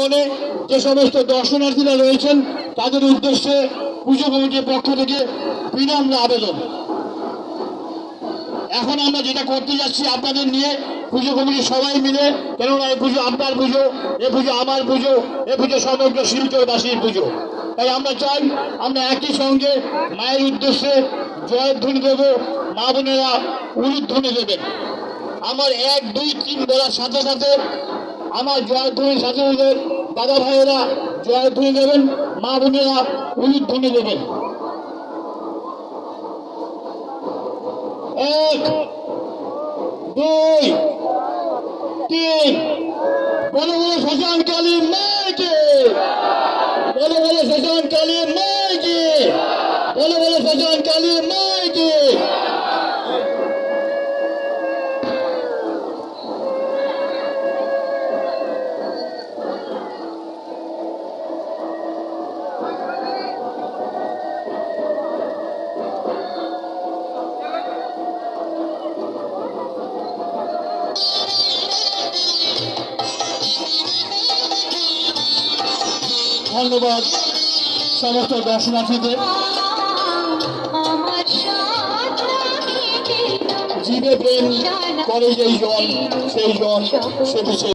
বলে যে সমস্ত দর্শনার্থীরা রয়েছেন, তাদের উদ্দেশ্যে পুজো কমিটির পক্ষ থেকে বিনম্র আবেদন। এখন আমরা যেটা করতে যাচ্ছি আপনাদের নিয়ে, পুজো কমিটি সবাই মিলে, কেননা এই পুজো আপনার পুজো, এ পুজো আমার পুজো, এ পুজো সমগ্র শিলচরবাসীর পুজো। তাই আমরা চাই আমরা একই সঙ্গে মায়ের উদ্দেশ্যে জয়ধ্বনি দেব, মা বোনেরা উলুধ্বনি দেবেন। আমার এক, দুই, তিন বলার সাথে সাথে আমার জয়ধ্বনির সাথে দাদা ভাইয়েরা জয়ধ্বনি দেবেন, মা বোনেরা উলুধ্বনি দেবেন। এক, দুই, তিন। বলে বলে শ্মশান কালী মাইকে বলে বলে শ্মশান কালী মাইকে বলে বলে শ্মশান কালী মাইকে ধন্যবাদ সমস্ত দর্শনার্থীদের। জীবে প্রেম করে যেই জন সেই জন সে